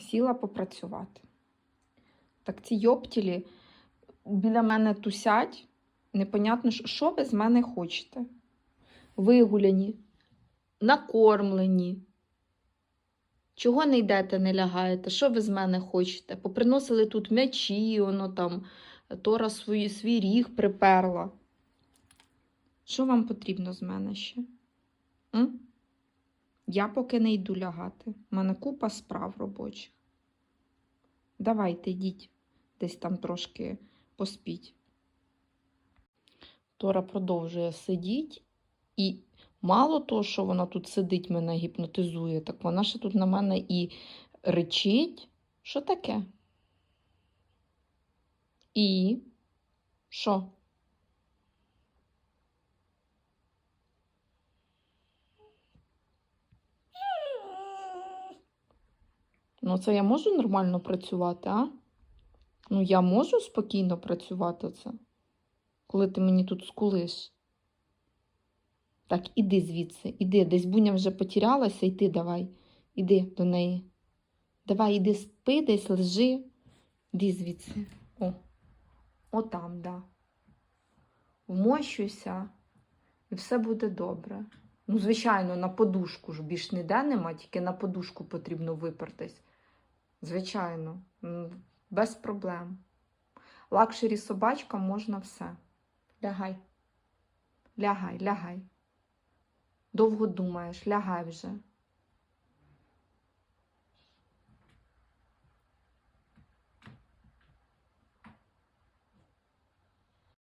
сіла попрацювати. Так ці йоптілі біля мене тусять. Непонятно, що- ви з мене хочете. Вигуляні, накормлені. Чого не йдете, не лягаєте? Що ви з мене хочете? Поприносили тут м'ячі, воно там Тора свої, свій ріг приперла. Що вам потрібно з мене ще? М? Я поки не йду лягати. У мене купа справ робочих. Давайте йдіть, десь там трошки поспіть. Тора продовжує сидіти, і мало того, що вона тут сидить, мене гіпнотизує, так вона ще тут на мене і речить. Що таке? І що? Ну, це я можу нормально працювати, а? Ну, я можу спокійно працювати це, коли ти мені тут скулиш. Так, іди звідси, іди, десь буня вже потерялася, йди давай, іди до неї. Давай, іди спи, десь лежи, іди звідси. О, отам, да. Вмощуйся, і все буде добре. Ну, звичайно, на подушку ж більш ніде нема, тільки на подушку потрібно випертись. Звичайно, без проблем. Лакшері собачка можна все. Лягай. Лягай, лягай. Довго думаєш, лягай вже.